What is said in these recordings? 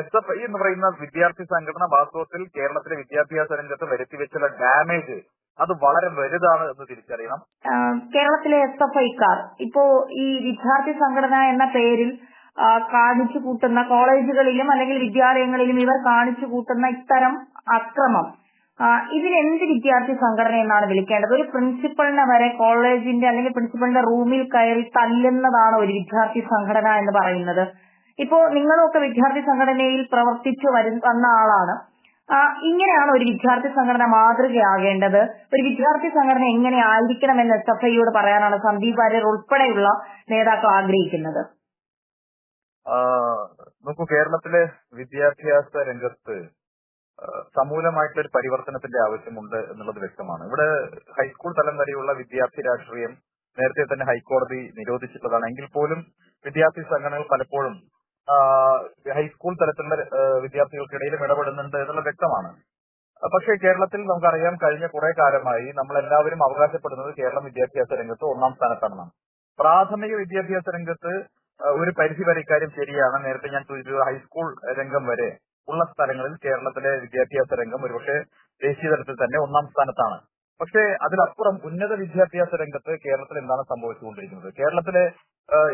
S F I എന്ന് പറയുന്ന വിദ്യാർത്ഥി സംഘടന വാസ്തവത്തിൽ കേരളത്തിലെ വിദ്യാഭ്യാസ രംഗത്ത് വരുത്തിവെച്ചുള്ള ഡാമേജ് അത് വളരെ വലുതാണ് എന്ന് തിരിച്ചറിയണം. കേരളത്തിലെ എസ് എഫ് ഐക്കാർ ഇപ്പോ ഈ വിദ്യാർത്ഥി സംഘടന എന്ന പേരിൽ കാണിച്ചു കൂട്ടുന്ന കോളേജുകളിലും അല്ലെങ്കിൽ വിദ്യാലയങ്ങളിലും ഇവർ കാണിച്ചു കൂട്ടുന്ന ഇത്തരം അക്രമം ഇതിനെന്ത് വിദ്യാർത്ഥി സംഘടന എന്നാണ് വിളിക്കേണ്ടത്? ഒരു പ്രിൻസിപ്പളിനെ വരെ കോളേജിന്റെ അല്ലെങ്കിൽ പ്രിൻസിപ്പളിന്റെ റൂമിൽ കയറി തല്ലുന്നതാണ് ഒരു വിദ്യാർത്ഥി സംഘടന എന്ന് പറയുന്നത്. ഇപ്പോ നിങ്ങളൊക്കെ വിദ്യാർത്ഥി സംഘടനയിൽ പ്രവർത്തിച്ചു വന്ന ആളാണ്. ഇങ്ങനെയാണ് ഒരു വിദ്യാർത്ഥി സംഘടന മാതൃകയാകേണ്ടത്. ഒരു വിദ്യാർത്ഥി സംഘടന എങ്ങനെ ആയിരിക്കണമെന്ന് എസ് എഫ് ഐയോട് പറയാനാണ് സന്ദീപ് വാര്യർ ഉൾപ്പെടെയുള്ള നേതാക്കൾ ആഗ്രഹിക്കുന്നത്. നോക്കൂ കേരളത്തിലെ വിദ്യാഭ്യാസ രംഗത്ത് സമൂലമായിട്ടുള്ള ഒരു പരിവർത്തനത്തിന്റെ ആവശ്യമുണ്ട് എന്നുള്ളത് വ്യക്തമാണ്. ഇവിടെ ഹൈസ്കൂൾ തലം വരെയുള്ള വിദ്യാർത്ഥി രാഷ്ട്രീയം നേരത്തെ തന്നെ ഹൈക്കോടതി നിരോധിച്ചിട്ടുള്ളതാണ്. എങ്കിൽ പോലും വിദ്യാർത്ഥി സംഘടനകൾ പലപ്പോഴും ഹൈസ്കൂൾ തലത്തിലുള്ള വിദ്യാർത്ഥികൾക്കിടയിലും ഇടപെടുന്നുണ്ട് എന്നുള്ളത് വ്യക്തമാണ്. പക്ഷേ കേരളത്തിൽ നമുക്കറിയാം കഴിഞ്ഞ കുറെ കാലമായി നമ്മൾ എല്ലാവരും അവകാശപ്പെടുന്നത് കേരളം വിദ്യാഭ്യാസ രംഗത്ത് ഒന്നാം സ്ഥാനത്താണെന്നാണ്. പ്രാഥമിക വിദ്യാഭ്യാസ രംഗത്ത് ഒരു പരിധി വരെ ഇക്കാര്യം ശരിയാണ്. നേരത്തെ ഞാൻ സൂചിപ്പിച്ചത് ഹൈസ്കൂൾ രംഗം വരെ ഉള്ള സ്ഥലങ്ങളിൽ കേരളത്തിലെ വിദ്യാഭ്യാസ രംഗം ഒരുപക്ഷെ ദേശീയ തലത്തിൽ തന്നെ ഒന്നാം സ്ഥാനത്താണ്. പക്ഷേ അതിലപ്പുറം ഉന്നത വിദ്യാഭ്യാസ രംഗത്ത് കേരളത്തിൽ എന്താണ് സംഭവിച്ചുകൊണ്ടിരിക്കുന്നത്? കേരളത്തിലെ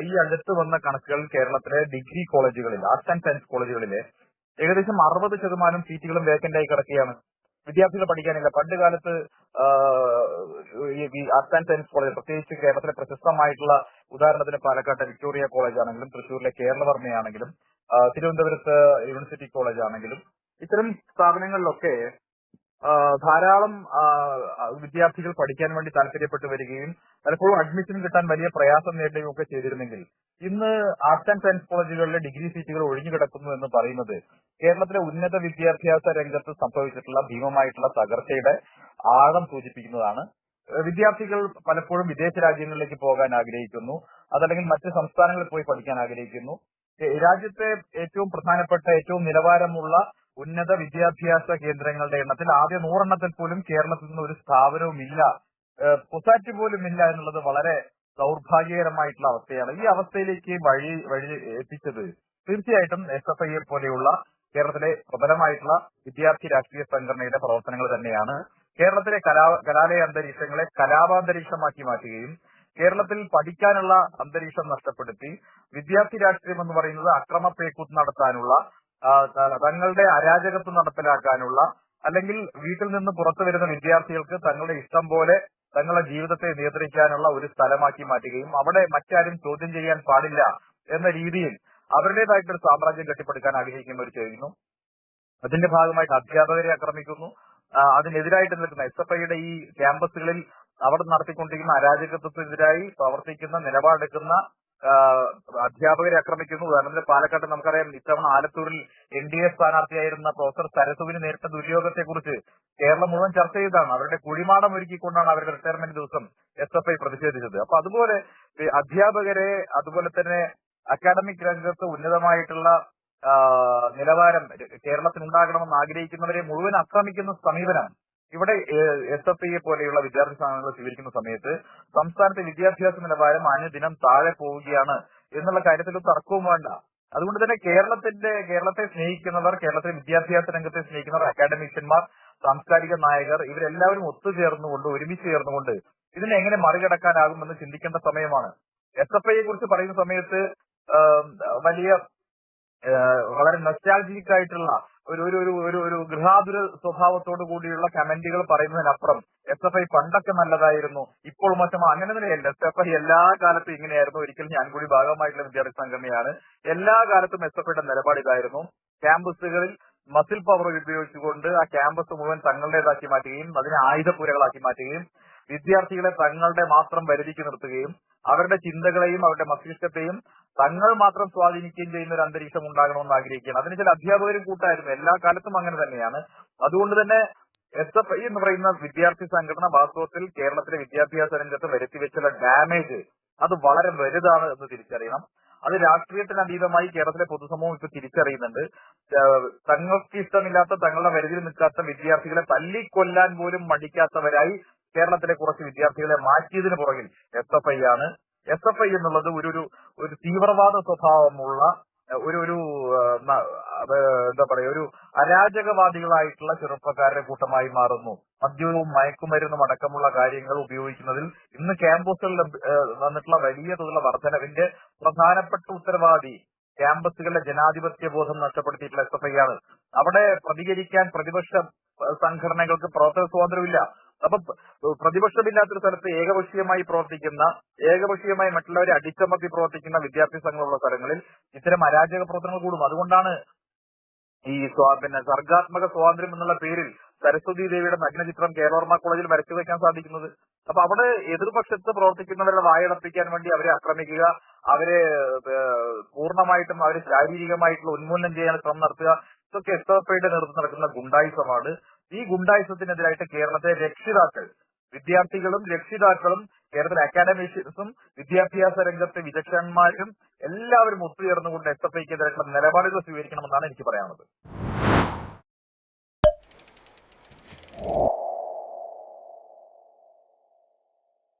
ഈ അടുത്ത് വന്ന കണക്കുകൾ കേരളത്തിലെ ഡിഗ്രി കോളേജുകളിൽ ആർട്സ് ആൻഡ് സയൻസ് കോളേജുകളിലെ ഏകദേശം അറുപത് ശതമാനം സീറ്റുകളും വേക്കന്റ് ആയി കിടക്കുകയാണ്. വിദ്യാർത്ഥികൾ പഠിക്കാനില്ല. പണ്ട് കാലത്ത് ഈ ആർട്സ് ആൻഡ് സയൻസ് കോളേജ് പ്രത്യേകിച്ച് കേരളത്തിലെ പ്രശസ്തമായിട്ടുള്ള ഉദാഹരണത്തിന് പാലക്കാട്ടെ വിക്ടോറിയ കോളേജ് ആണെങ്കിലും തൃശ്ശൂരിലെ കേരളവർമ്മയാണെങ്കിലും തിരുവനന്തപുരത്ത് യൂണിവേഴ്സിറ്റി കോളേജ് ആണെങ്കിലും ഇത്തരം സ്ഥാപനങ്ങളിലൊക്കെ ധാരാളം വിദ്യാർത്ഥികൾ പഠിക്കാൻ വേണ്ടി താല്പര്യപ്പെട്ടു വരികയും പലപ്പോഴും അഡ്മിഷൻ കിട്ടാൻ വലിയ പ്രയാസം നേടുകയും ഒക്കെ ചെയ്തിരുന്നെങ്കിൽ ഇന്ന് ആർട്സ് ആൻഡ് സയൻസ് കോളേജുകളിലെ ഡിഗ്രി സീറ്റുകൾ ഒഴിഞ്ഞു കിടക്കുന്നു എന്ന് പറയുന്നത് കേരളത്തിലെ ഉന്നത വിദ്യാഭ്യാസ രംഗത്ത് സംഭവിച്ചിട്ടുള്ള ഭീമമായിട്ടുള്ള തകർച്ചയുടെ ആഴം സൂചിപ്പിക്കുന്നതാണ്. വിദ്യാർത്ഥികൾ പലപ്പോഴും വിദേശ രാജ്യങ്ങളിലേക്ക് പോകാൻ ആഗ്രഹിക്കുന്നു. അതല്ലെങ്കിൽ മറ്റ് സംസ്ഥാനങ്ങളിൽ പോയി പഠിക്കാൻ ആഗ്രഹിക്കുന്നു. രാജ്യത്തെ ഏറ്റവും പ്രധാനപ്പെട്ട ഏറ്റവും നിലവാരമുള്ള ഉന്നത വിദ്യാഭ്യാസ കേന്ദ്രങ്ങളുടെ എണ്ണത്തിൽ ആദ്യ നൂറെണ്ണത്തിൽ പോലും കേരളത്തിൽ നിന്ന് ഒരു സ്ഥാപനവും ഇല്ല പൊസാറ്റ് പോലും ഇല്ല എന്നുള്ളത് വളരെ ദൗർഭാഗ്യകരമായിട്ടുള്ള അവസ്ഥയാണ്. ഈ അവസ്ഥയിലേക്ക് വഴി വഴി എത്തിച്ചത് തീർച്ചയായിട്ടും എസ് എഫ് ഐയെ പോലെയുള്ള കേരളത്തിലെ പ്രബലമായിട്ടുള്ള വിദ്യാർത്ഥി രാഷ്ട്രീയ സംഘടനയുടെ പ്രവർത്തനങ്ങൾ തന്നെയാണ്. കേരളത്തിലെ കലാ കലാലയ അന്തരീക്ഷങ്ങളെ കലാപാന്തരീക്ഷമാക്കി മാറ്റുകയും കേരളത്തിൽ പഠിക്കാനുള്ള അന്തരീക്ഷം നഷ്ടപ്പെടുത്തി വിദ്യാർത്ഥി രാഷ്ട്രീയം എന്ന് പറയുന്നത് അക്രമ പേക്കൂത്ത് നടത്താനുള്ള തങ്ങളുടെ അരാജകത്വം നടപ്പിലാക്കാനുള്ള അല്ലെങ്കിൽ വീട്ടിൽ നിന്ന് പുറത്തു വരുന്ന വിദ്യാർത്ഥികൾക്ക് തങ്ങളുടെ ഇഷ്ടം പോലെ തങ്ങളുടെ ജീവിതത്തെ നിയന്ത്രിക്കാനുള്ള ഒരു സ്ഥലമാക്കി മാറ്റുകയും അവിടെ മറ്റാരും ചോദ്യം ചെയ്യാൻ പാടില്ല എന്ന രീതിയിൽ അവരുടേതായിട്ടൊരു സാമ്രാജ്യം കെട്ടിപ്പടുക്കാൻ ആഗ്രഹിക്കുന്നവർ ചെയ്യുന്നു. അതിന്റെ ഭാഗമായിട്ട് അധ്യാപകരെ ആക്രമിക്കുന്നു. അതിനെതിരായിട്ട് നിൽക്കുന്ന എസ് എഫ് ഐയുടെ ഈ ക്യാമ്പസുകളിൽ അവിടെ നടത്തിക്കൊണ്ടിരിക്കുന്ന അരാജകത്വത്തിനെതിരായി പ്രവർത്തിക്കുന്ന നിലപാടെടുക്കുന്ന അധ്യാപകരെ ആക്രമിക്കുന്നു. ഉദാഹരണത്തിന് പാലക്കാട്ട് നമുക്കറിയാം ഇത്തവണ ആലത്തൂരിൽ എൻ ഡി എ സ്ഥാനാർത്ഥിയായിരുന്ന പ്രൊഫസർ സരസുവിന് നേരിട്ട ദുര്യോഗത്തെക്കുറിച്ച് കേരളം മുഴുവൻ ചർച്ച ചെയ്താണ് അവരുടെ കുഴിമാടം ഒരുക്കിക്കൊണ്ടാണ് അവരുടെ റിട്ടയർമെന്റ് ദിവസം എസ് എഫ് ഐ പ്രതിഷേധിച്ചത്. അപ്പൊ അതുപോലെ അധ്യാപകരെ അതുപോലെ തന്നെ അക്കാഡമിക് രംഗത്ത് ഉന്നതമായിട്ടുള്ള നിലവാരം കേരളത്തിൽ ഉണ്ടാകണമെന്ന് ആഗ്രഹിക്കുന്നവരെ മുഴുവൻ ആക്രമിക്കുന്ന സമീപനം ഇവിടെ എസ് എഫ് ഐയെ പോലെയുള്ള വിദ്യാർത്ഥി സംഘടനകൾ സ്വീകരിക്കുന്ന സമയത്ത് സംസ്ഥാനത്തെ വിദ്യാഭ്യാസ നിലവാരം അനുദിനം താഴെ പോവുകയാണ് എന്നുള്ള കാര്യത്തിൽ തർക്കവും വേണ്ട. അതുകൊണ്ട് തന്നെ കേരളത്തിന്റെ കേരളത്തെ സ്നേഹിക്കുന്നവർ കേരളത്തിലെ വിദ്യാഭ്യാസ രംഗത്തെ സ്നേഹിക്കുന്നവർ അക്കാഡമിഷ്യന്മാർ സാംസ്കാരിക നായകർ ഇവരെല്ലാവരും ഒത്തുചേർന്നുകൊണ്ട് ഒരുമിച്ച് ചേർന്നുകൊണ്ട് ഇതിനെ എങ്ങനെ മറികടക്കാനാകുമെന്ന് ചിന്തിക്കേണ്ട സമയമാണ്. എസ് എഫ് ഐയെ കുറിച്ച് പറയുന്ന സമയത്ത് വലിയ വളരെ നൊസ്റ്റാൾജിക് ആയിട്ടുള്ള ഒരു ഒരു ഒരു ഒരു ഒരു ഗൃഹാതുര സ്വഭാവത്തോടു കൂടിയുള്ള കമന്റുകൾ പറയുന്നതിനപ്പുറം എസ് എഫ് ഐ പണ്ടൊക്കെ നല്ലതായിരുന്നു ഇപ്പോൾ മോശമാണ് അങ്ങനെ തന്നെയല്ല. എസ് എഫ് ഐ എല്ലാ കാലത്തും ഇങ്ങനെയായിരുന്നു. ഒരിക്കലും ഞാൻ കൂടി ഭാഗമായിട്ടുള്ള വിദ്യാർത്ഥി സംഘടനയാണ്. എല്ലാ കാലത്തും എസ് എഫ് ഐയുടെ നിലപാട് ഇതായിരുന്നു. ക്യാമ്പസുകളിൽ മസിൽ പവർ ഉപയോഗിച്ചുകൊണ്ട് ആ ക്യാമ്പസ് മുഴുവൻ തങ്ങളുടേതാക്കി മാറ്റുകയും അതിനെ ആയുധപൂരകളാക്കി മാറ്റുകയും വിദ്യാർത്ഥികളെ തങ്ങളുടെ മാത്രം പരിധിക്ക് നിർത്തുകയും അവരുടെ ചിന്തകളെയും അവരുടെ മസ്തിഷ്കത്തെയും തങ്ങൾ മാത്രം സ്വാധീനിക്കുകയും ചെയ്യുന്ന ഒരു അന്തരീക്ഷം ഉണ്ടാകണമെന്ന് ആഗ്രഹിക്കുകയാണ്. അതിന് ചില അധ്യാപകരും കൂട്ടായിരുന്നു. എല്ലാ കാലത്തും അങ്ങനെ തന്നെയാണ്. അതുകൊണ്ട് തന്നെ എസ് എഫ് ഐ എന്ന് പറയുന്ന വിദ്യാർത്ഥി സംഘടന വാസ്തവത്തിൽ കേരളത്തിലെ വിദ്യാഭ്യാസ രംഗത്ത് വരുത്തിവെച്ചുള്ള ഡാമേജ് അത് വളരെ വലുതാണ് എന്ന് തിരിച്ചറിയണം. അത് രാഷ്ട്രീയത്തിന് അതീതമായി കേരളത്തിലെ പൊതുസമൂഹം ഇപ്പൊ തിരിച്ചറിയുന്നുണ്ട്. തങ്ങൾക്ക് ഇഷ്ടമില്ലാത്ത തങ്ങളുടെ വരുതിയിൽ നിൽക്കാത്ത വിദ്യാർത്ഥികളെ തല്ലിക്കൊല്ലാൻ പോലും മടിക്കാത്തവരായി കേരളത്തിലെ കുറച്ച് വിദ്യാർത്ഥികളെ മാറ്റിയതിന് പുറകിൽ എസ് എഫ് ഐ ആണ്. എസ് എഫ് ഐ എന്നുള്ളത് ഒരു ഒരു തീവ്രവാദ സ്വഭാവമുള്ള ഒരു ഒരു എന്താ പറയാ ഒരു അരാജകവാദികളായിട്ടുള്ള ചെറുപ്പക്കാരുടെ കൂട്ടമായി മാറുന്നു. മദ്യവും മയക്കുമരുന്നും അടക്കമുള്ള കാര്യങ്ങൾ ഉപയോഗിക്കുന്നതിൽ ഇന്ന് ക്യാമ്പസുകളിൽ വന്നിട്ടുള്ള വലിയ തോതിലുള്ള വർധനവിന്റെ പ്രധാനപ്പെട്ട ഉത്തരവാദി ക്യാമ്പസുകളിലെ ജനാധിപത്യ ബോധം നഷ്ടപ്പെടുത്തിയിട്ടുള്ള എസ് എഫ് ഐ ആണ്. അവിടെ പ്രതികരിക്കാൻ പ്രതിപക്ഷ സംഘടനകൾക്ക് പ്രവർത്തന സ്വാതന്ത്ര്യമില്ല. അപ്പൊ പ്രതിപക്ഷമില്ലാത്തൊരു സ്ഥലത്ത് ഏകപക്ഷീയമായി പ്രവർത്തിക്കുന്ന ഏകപക്ഷീയമായി മറ്റുള്ളവരെ അടിച്ചമർത്തി പ്രവർത്തിക്കുന്ന വിദ്യാർത്ഥി സംഘങ്ങളുള്ള സ്ഥലങ്ങളിൽ ഇത്തരം അരാജക പ്രവർത്തനങ്ങൾ കൂടും. അതുകൊണ്ടാണ് ഈ പിന്നെ സർഗാത്മക സ്വാതന്ത്ര്യം എന്നുള്ള പേരിൽ സരസ്വതി ദേവിയുടെ നഗ്നചിത്രം കേരളവർമ്മ കോളേജിൽ വരച്ചു വയ്ക്കാൻ സാധിക്കുന്നത്. അപ്പൊ അവിടെ എതിർപക്ഷത്ത് പ്രവർത്തിക്കുന്നവരുടെ വായടപ്പിക്കാൻ വേണ്ടി അവരെ ആക്രമിക്കുക അവരെ പൂർണമായിട്ടും അവരെ ശാരീരികമായിട്ടുള്ള ഉന്മൂലനം ചെയ്യാൻ ശ്രമം നടത്തുക. ഇതൊക്കെ എസ് എഫ് ഐയുടെ നേതൃത്വം നടക്കുന്ന ഗുണ്ടായുസമാണ്. ഈ ഗുണ്ടായുസത്തിനെതിരായിട്ട് കേരളത്തിലെ രക്ഷിതാക്കൾ വിദ്യാർത്ഥികളും രക്ഷിതാക്കളും കേരളത്തിലെ അക്കാഡമിഷ്യൻസും വിദ്യാഭ്യാസ രംഗത്തെ വിദഗ്ധന്മാരും എല്ലാവരും ഒത്തുചേർന്നുകൊണ്ട് എസ് എഫ് ഐക്കെതിരായിട്ടുള്ള നിലപാടുകൾ സ്വീകരിക്കണമെന്നാണ് എനിക്ക് പറയാനുള്ളത്.